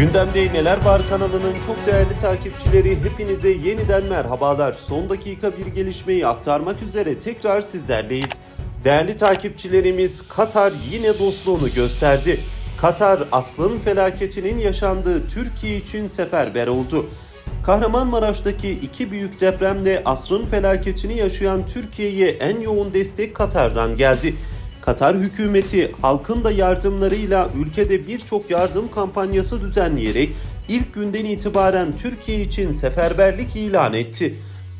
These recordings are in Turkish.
Gündemde Neler Var kanalının çok değerli takipçileri hepinize yeniden merhabalar. Son dakika bir gelişmeyi aktarmak üzere tekrar sizlerleyiz. Değerli takipçilerimiz Katar yine dostluğunu gösterdi. Katar asrın felaketinin yaşandığı Türkiye için seferber oldu. Kahramanmaraş'taki iki büyük depremde asrın felaketini yaşayan Türkiye'ye en yoğun destek Katar'dan geldi. Katar hükümeti halkın da yardımlarıyla ülkede birçok yardım kampanyası düzenleyerek ilk günden itibaren Türkiye için seferberlik ilan etti.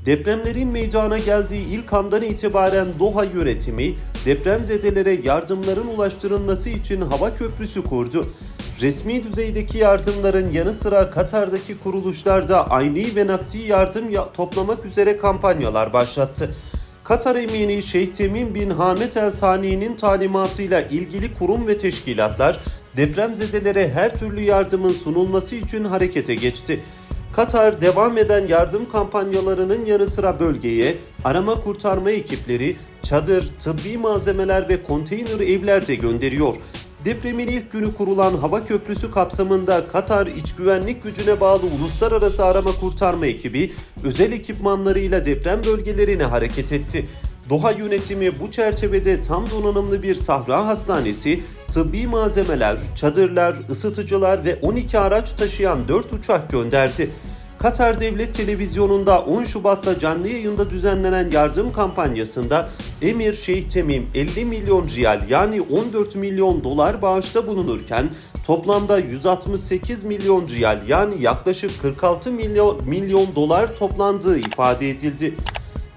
Depremlerin meydana geldiği ilk andan itibaren Doha yönetimi depremzedelere yardımların ulaştırılması için hava köprüsü kurdu. Resmi düzeydeki yardımların yanı sıra Katar'daki kuruluşlar da ayni ve nakdi yardım ya- toplamak üzere kampanyalar başlattı. Katar emini Şeyh Temim bin Hamed El Sani'nin talimatıyla ilgili kurum ve teşkilatlar depremzedelere her türlü yardımın sunulması için harekete geçti. Katar devam eden yardım kampanyalarının yanı sıra bölgeye arama kurtarma ekipleri, çadır, tıbbi malzemeler ve konteyner evler de gönderiyor. Depremin ilk günü kurulan hava köprüsü kapsamında Katar İç Güvenlik Gücü'ne bağlı Uluslararası Arama Kurtarma Ekibi özel ekipmanlarıyla deprem bölgelerine hareket etti. Doha yönetimi bu çerçevede tam donanımlı bir sahra hastanesi, tıbbi malzemeler, çadırlar, ısıtıcılar ve 12 araç taşıyan 4 uçak gönderdi. Katar Devlet Televizyonu'nda 10 Şubat'ta canlı yayında düzenlenen yardım kampanyasında Emir Şeyh Temim 50 milyon riyal yani 14 milyon dolar bağışta bulunurken toplamda 168 milyon riyal yani yaklaşık 46 milyon, milyon dolar toplandığı ifade edildi.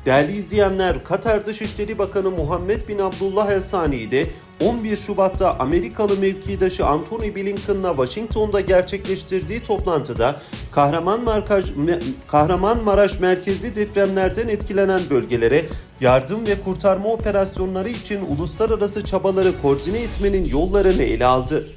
Değerli izleyenler, Katar Dışişleri Bakanı Muhammed bin Abdullah El Sani de 11 Şubat'ta Amerikalı mevkidaşı Antony Blinken'la Washington'da gerçekleştirdiği toplantıda Kahramanmaraş, Kahramanmaraş merkezli depremlerden etkilenen bölgelere yardım ve kurtarma operasyonları için uluslararası çabaları koordine etmenin yollarını ele aldı.